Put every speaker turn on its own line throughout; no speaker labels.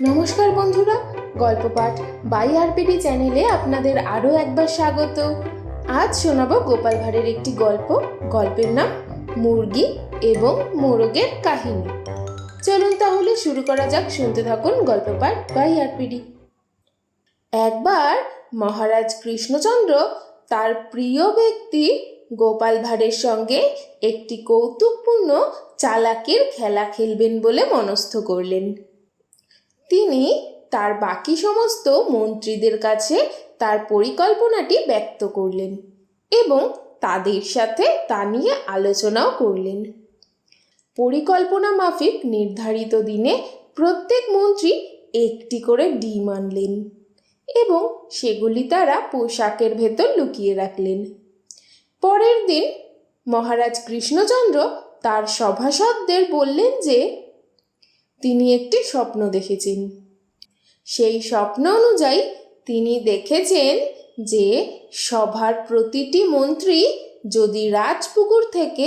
নমস্কার বন্ধুরা, গল্প পাঠ বাই আরপিডি চ্যানেলে আপনাদের আরও একবার স্বাগত। আজ শোনাবো গোপাল ভাঁড়ের একটি গল্প, গল্পের নাম মুরগি এবং মোরগের কাহিনী। চলুন তাহলে শুরু করা যাক, শুনতে থাকুন গল্প পাঠ বাই আরপিডি। একবার মহারাজ কৃষ্ণচন্দ্র তার প্রিয় ব্যক্তি গোপাল ভাঁড়ের সঙ্গে একটি কৌতুকপূর্ণ চালাকির খেলা খেলবেন বলে মনস্থ করলেন। তিনি তার বাকি সমস্ত মন্ত্রীদের কাছে তার পরিকল্পনাটি ব্যক্ত করলেন এবং তাদের সাথে তা নিয়ে আলোচনাও করলেন। পরিকল্পনা মাফিক নির্ধারিত দিনে প্রত্যেক মন্ত্রী একটি করে ডিম আনলেন এবং সেগুলি তারা পোশাকের ভেতর লুকিয়ে রাখলেন। পরের দিন মহারাজ কৃষ্ণচন্দ্র তার সভাসদদের বললেন যে তিনি একটি স্বপ্ন দেখেছেন। সেই স্বপ্ন অনুযায়ী তিনি দেখেছেন যে সভার প্রতিটি মন্ত্রী যদি রাজপুকুর থেকে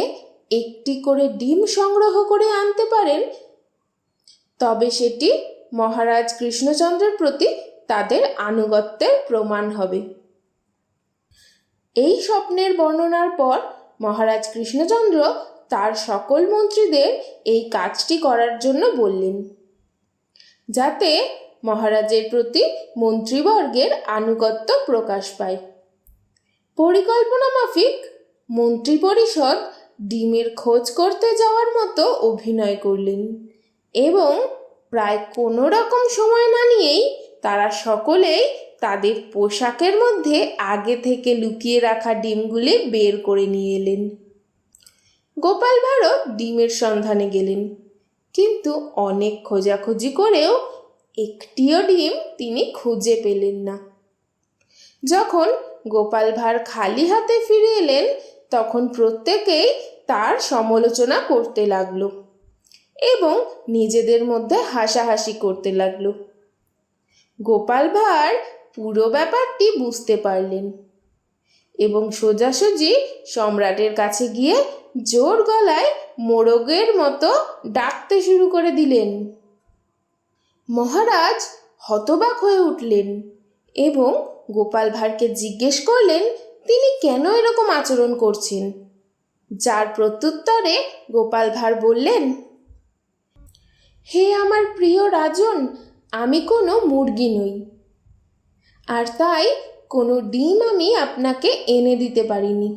একটি করে ডিম সংগ্রহ করে আনতে পারেন, তবে সেটি মহারাজ কৃষ্ণচন্দ্রের প্রতি তাদের আনুগত্যের প্রমাণ হবে। এই স্বপ্নের বর্ণনার পর মহারাজ কৃষ্ণচন্দ্র তার সকল মন্ত্রীদের এই কাজটি করার জন্য বললেন। যাতে মহারাজের প্রতি মন্ত্রীবর্গের আনুগত্য প্রকাশ পায়। পরিকল্পনা মাফিক মন্ত্রী পরিষদ ডিমের খোঁজ করতে যাওয়ার মতো অভিনয় করলেন এবং প্রায় কোনো রকম সময় না নিয়েই তারা সকলেই তাদের পোশাকের মধ্যে আগে থেকে লুকিয়ে রাখা ডিমগুলি বের করে নিয়ে এলেন। গোপাল ভাঁড়ও ডিমের সন্ধানে গেলেন। কিন্তু অনেক খোঁজাখুঁজি করেও একটিও ডিম তিনি খুঁজে পেলেন না। যখন গোপাল ভাঁড় খালি হাতে ফিরে এলেন, তখন প্রত্যেকেই তার সমালোচনা করতে লাগল এবং নিজেদের মধ্যে হাসাহাসি করতে লাগল। গোপাল ভাঁড় পুরো ব্যাপারটি বুঝতে পারলেন। এবং সোজাসুজি সম্রাটের কাছে গিয়ে জোর গলায় মোরগের মতো ডাকতে শুরু করে দিলেন। মহারাজ হতবাক হয়ে উঠলেন এবং গোপাল ভাঁড়কে জিজ্ঞেস করলেন, তিনি কেন এরকম আচরণ করছেন? যার প্রত্যুত্তরে গোপাল ভাঁড় বললেন, হে আমার প্রিয় রাজন, আমি কোনো মুরগি নই। আর তাই কোনো ডিম আমি আপনাকে এনে দিতে পারিনি।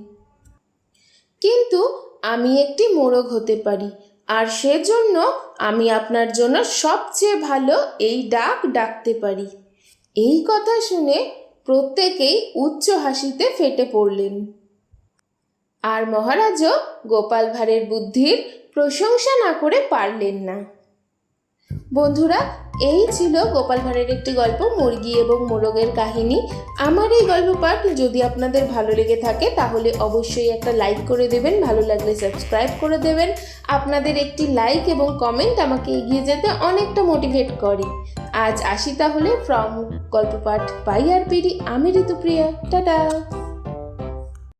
কিন্তু আমি একটি মোরগ হতে পারি, আর সেজন্য আমি আপনার জন্য সবচেয়ে ভালো এই ডাক ডাকতে পারি। এই কথা শুনে প্রত্যেকেই উচ্চ হাসিতে ফেটে পড়লেন। আর মহারাজও গোপাল ভাঁড়ের বুদ্ধির প্রশংসা না করে পারলেন না। বন্ধুরা, এই ছিল গোপাল ভাঁড়ের একটি গল্প, মুরগি এবং মোরগের কাহিনী। আমার এই গল্প পাঠ যদি আপনাদের ভালো লেগে থাকে, তাহলে অবশ্যই একটা লাইক করে দেবেন, ভালো লাগলে সাবস্ক্রাইব করে দেবেন। আপনাদের একটি লাইক এবং কমেন্ট আমাকে এগিয়ে যেতে অনেকটা মোটিভেট করে। আজ আসি তাহলে ফ্রম গল্প পাঠ বাই আর পিডি আমি ঋতুপ্রিয়া, টাটা।